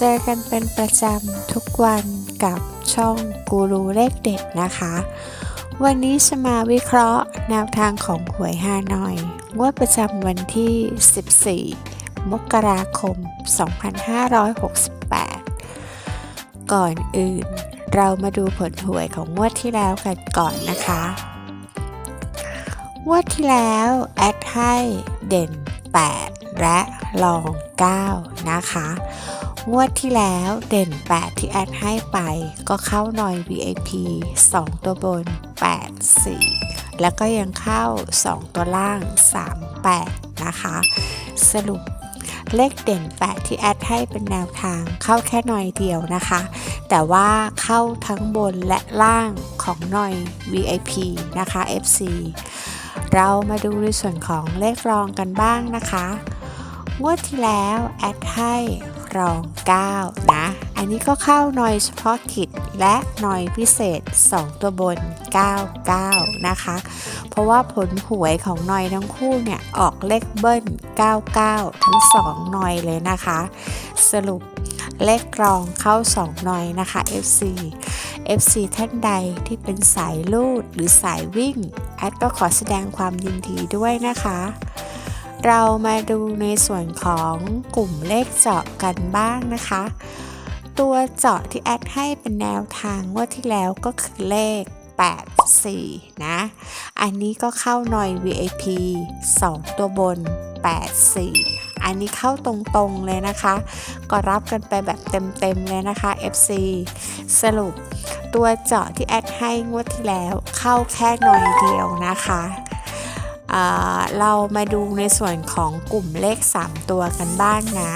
เจอกันเป็นประจำทุกวันกับช่องกูรูเลขเด็ดนะคะ วันนี้จะมาวิเคราะห์แนวทางของหวยฮานอยงวดประจำวันที่ 14 มกราคม 2568 ก่อนอื่นเรามาดูผลหวยของงวดที่แล้วกันก่อนนะคะงวดที่แล้วแอดให้เด่น 8 และลอง 9 นะคะ งวดที่แล้วเด่น 8 ที่แอดให้ไป ก็เข้าหน่อย VIP 2 ตัวบน 8 4 แล้วก็ยังเข้า 2 ตัวล่าง 3 8 นะคะ สรุปเลขเด่น 8 ที่แอดให้เป็นแนวทางเข้าแค่หน่อยเดียวนะคะ แต่ว่าเข้าทั้งบนและล่างของหน่อย VIP นะคะ FC เรามาดูในส่วนของเลขรองกันบ้างนะคะ งวดที่แล้วแอดให้ รอง 9 นะ อันนี้ก็เข้าหน่อยเฉพาะกิจและหน่อยพิเศษ 2 ตัวบน 99 นะคะ เพราะว่าผลหวยของหน่อยทั้งคู่เนี่ย ออกเลขเบิ้ล 99 ทั้ง 2 หน่อยเลยนะคะ สรุปเลขรองเข้า 2 หน่อยนะคะ FC FC ท่านใดที่เป็นสายลูดหรือสายวิ่ง แอดก็ขอแสดงความยินดีด้วยนะคะ เรามาดูในส่วนของกลุ่มเลขเจาะกันบ้างนะคะ ตัวเจาะที่แอดให้เป็นแนวทางว่าที่แล้วก็คือเลข 84 นะ อันนี้ก็เข้าหน่อย VIP 2 ตัวบน 84 อันนี้เข้าตรงๆเลยนะคะ ก็รับกันไปแบบเต็มๆเลยนะคะ FC สรุปตัวเจาะที่แอดให้งวดที่แล้วเข้าแค่หน่อยเดียวนะคะ เรามาดูในส่วนของกลุ่มเลข 3 ตัวกันบ้างนะ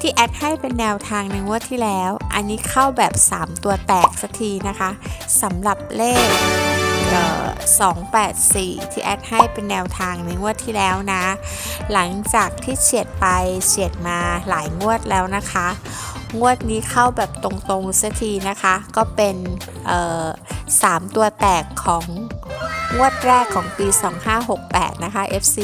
ที่แอดให้เป็นแนวทางในงวดที่แล้ว อันนี้เข้าแบบ 3 ตัวแตกสักทีนะคะสำหรับเลขเอ่อ284 ที่แอดให้เป็นแนวทางในงวดที่แล้วนะ หลังจากที่เฉียดไปเฉียดมาหลายงวดแล้วนะคะ งวดนี้เข้าแบบตรงๆสักทีนะคะ ก็เป็นสามตัวแตกของงวดแรกของปี 2568 นะคะ FC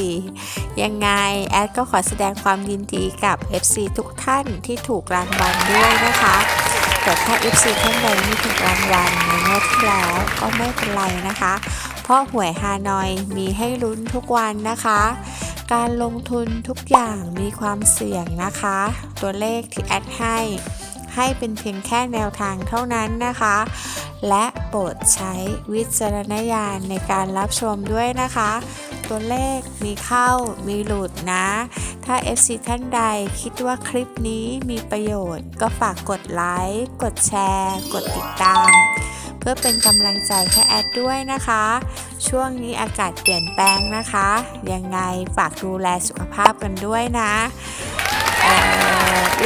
ยังไง แอดก็ขอแสดงความยินดีกับ FC ทุกท่านที่ถูกรางวัลด้วยนะคะแต่ถ้า FC ท่านใดไม่ถูกรางวัลในงวดที่แล้วก็ไม่เป็นไรนะคะ เพราะหวยฮานอยมีให้ลุ้นทุกวันนะคะ การลงทุนทุกอย่างมีความเสี่ยงนะคะ ตัวเลขที่แอดให้ ให้เป็นเพียงแค่แนวทางเท่านั้นนะคะ และโปรดใช้วิจารณญาณในการรับชมด้วยนะคะ ตัวเลขมีเข้ามีหลุดนะ ถ้า FC ท่านใดคิดว่าคลิปนี้มีประโยชน์ ก็ฝากกดไลค์ กดแชร์ กดติดตาม พื่อเป็นกำลังใจให้แอดด้วยนะคะ ช่วงนี้อากาศเปลี่ยนแปลงนะคะ ยังไงฝากดูแลสุขภาพกันด้วยนะ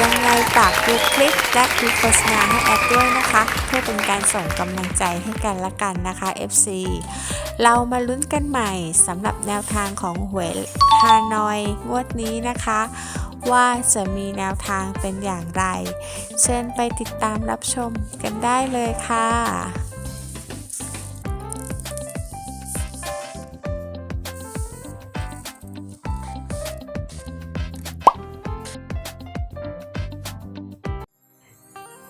ยังไงฝากดูคลิปและดูโฆษณาให้แอดด้วยนะคะ เพื่อเป็นการส่งกำลังใจให้กันละกันนะคะ FC เรามาลุ้นกันใหม่สำหรับแนวทางของหวยฮานอยงวดนี้นะคะ ว่าจะมีแนวทางเป็นอย่างไร เชิญไปติดตามรับชมกันได้เลยค่ะ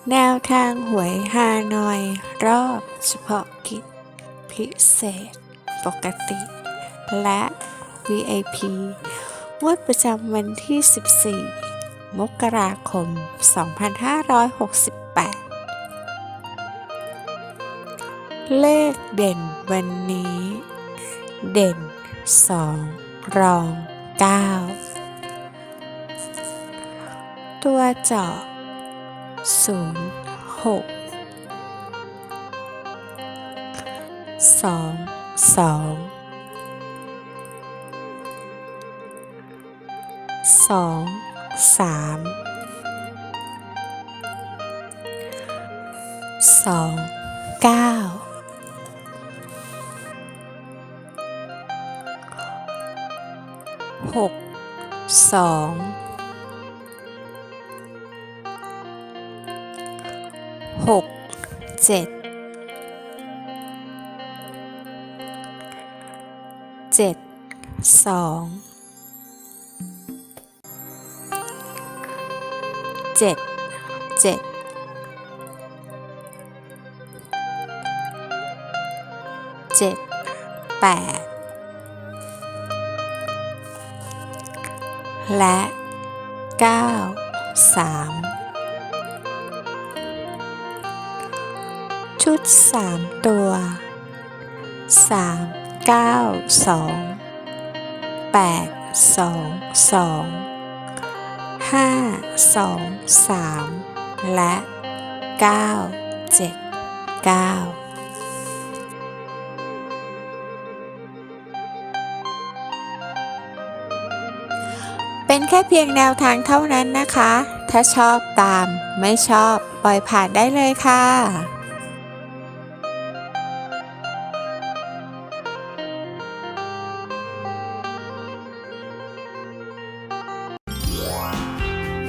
แนวทางหวยฮานอย รอบเฉพาะกิจ พิเศษ ปกติ และ VIP งวดประจำวันที่ 14 มกราคม 2568 เลขเด่นวันนี้ เด่น 2 รอง 9 ตัวเจาะ 0 6 2 2สองสามสองเก้าหกสอง 7 7 2 7 7 7 8 และ 9 3 ชุดสามตัวสามเก้าสองแปดสองสองห้าสองสามและเก้าเจ็ดเก้าเป็นแค่เพียงแนวทางเท่านั้นนะคะ ถ้าชอบตาม ไม่ชอบ ปล่อยผ่านได้เลยค่ะ